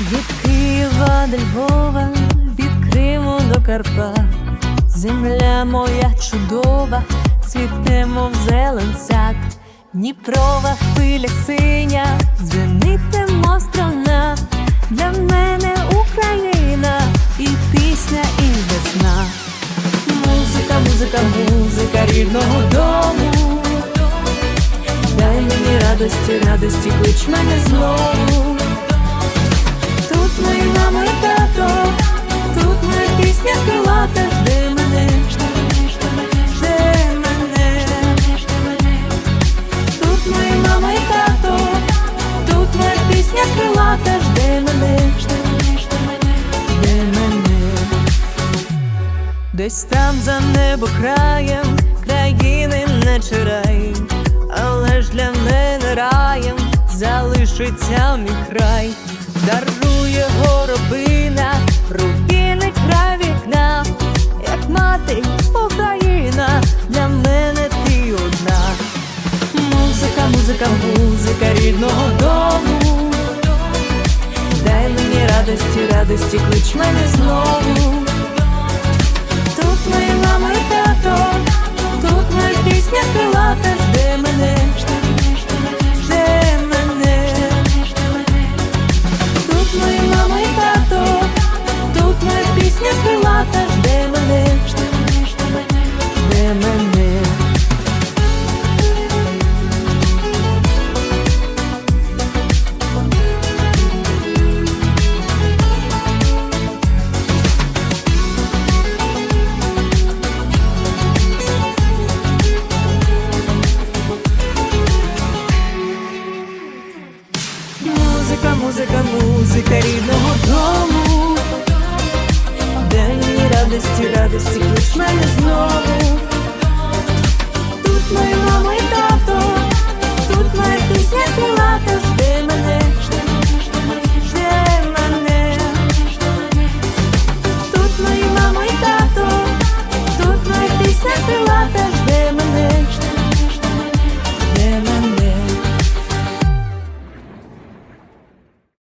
Від Києва до Львова, від Криму до Карпат, земля моя чудова, цвітемо в зелен сад, Дніпрова хвиля синя, дзвенитимо страна, для Музика, музика, рідного дому. Дай мені радості, радості, клич мене знову. Тут мої мама і тато, тут моя пісня крилата, жди мене, жди мене. Тут мої мама і тато, тут моя пісня крилата, Десь там за небо краєм, країни не чирай, але ж для мене раєм залишиться мій край, дарує горобина, рубіни край вікна, як мати Україна, для мене ти одна. Музика, музика, музика рідного дому. Дай мені радості, радості, клич мене знову. музика рідного дому, день радості, радості клич мене знову. Тут моя